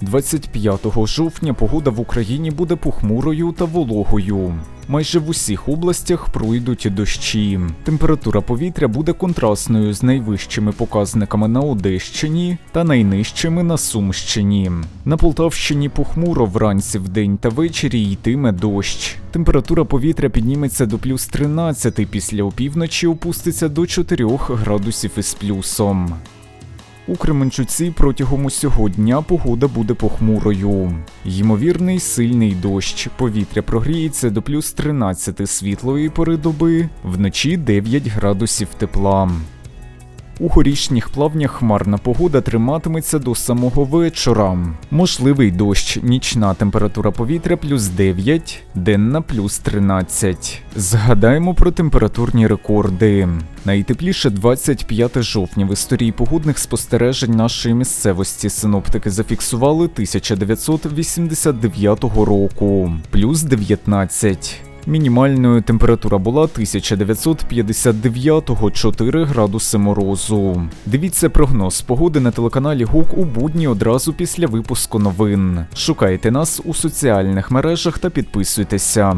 25 жовтня погода в Україні буде похмурою та вологою. Майже в усіх областях пройдуть дощі. Температура повітря буде контрастною з найвищими показниками на Одещині та найнижчими на Сумщині. На Полтавщині похмуро вранці вдень та ввечері йтиме дощ. Температура повітря підніметься до плюс 13, після опівночі опуститься до 4 градусів із плюсом. У Кременчуці протягом усього дня погода буде похмурою. Ймовірний сильний дощ. Повітря прогріється до плюс 13 світлої пори доби, вночі 9 градусів тепла. У горішніх плавнях хмарна погода триматиметься до самого вечора. Можливий дощ, нічна температура повітря плюс 9, денна плюс 13. Згадаємо про температурні рекорди. Найтепліше 25 жовтня в історії погодних спостережень нашої місцевості синоптики зафіксували 1989 року, плюс 19. Мінімальною температура була 1959 4 градуси морозу. Дивіться прогноз погоди на телеканалі ГУК у будні одразу після випуску новин. Шукайте нас у соціальних мережах та підписуйтеся.